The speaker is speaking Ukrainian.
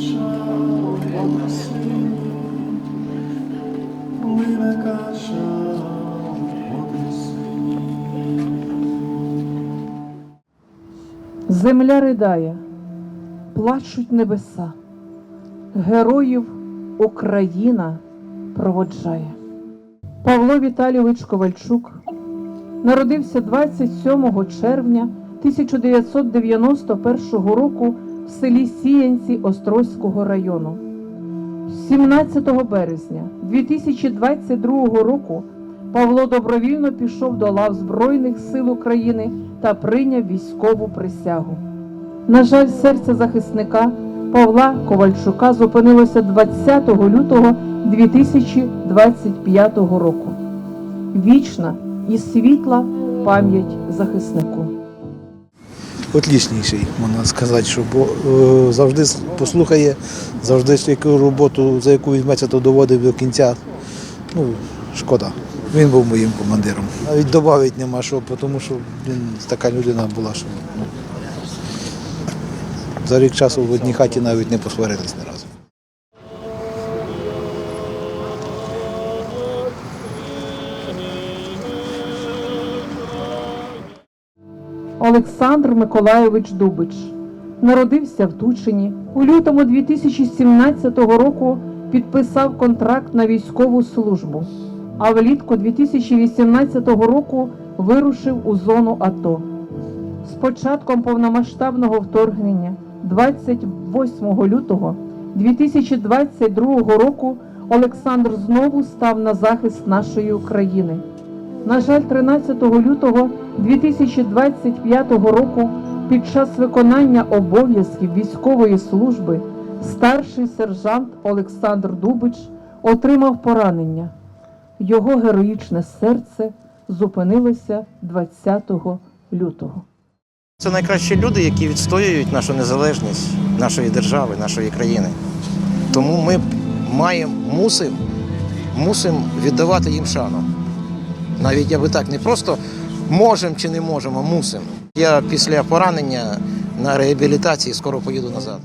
каша Одесі, плине каша Одесі. Земля ридає, плачуть небеса, героїв Україна проводжає. Павло Віталійович Ковальчук народився 27 червня 1991 року в селі Сіянці Острозького району. 17 березня 2022 року Павло добровільно пішов до лав Збройних сил України та прийняв військову присягу. На жаль, серце захисника Павла Ковальчука зупинилося 20 лютого 2025 року. Вічна і світла пам'ять захиснику. Отлічніший, можна сказати, що бо е, завжди послухає, завжди яку роботу, за яку візьметься, то доводив до кінця. Ну, шкода. Він був моїм командиром. Навіть додати нема що, тому що він така людина була, що ну, за рік часу в одній хаті навіть не посварились Олександр Миколайович Дубич народився в Тучині. У лютому 2017 року підписав контракт на військову службу, а влітку 2018 року вирушив у зону АТО. З початком повномасштабного вторгнення 28 лютого 2022 року Олександр знову став на захист нашої України. На жаль, 13 лютого 2025 року під час виконання обов'язків військової служби старший сержант Олександр Дубич отримав поранення. Його героїчне серце зупинилося 20 лютого. Це найкращі люди, які відстоюють нашу незалежність нашої держави, нашої країни. Тому ми маємо, мусимо мусим віддавати їм шану. Навіть я би так не просто можемо чи не можемо, мусимо. Я після поранення на реабілітації скоро поїду назад.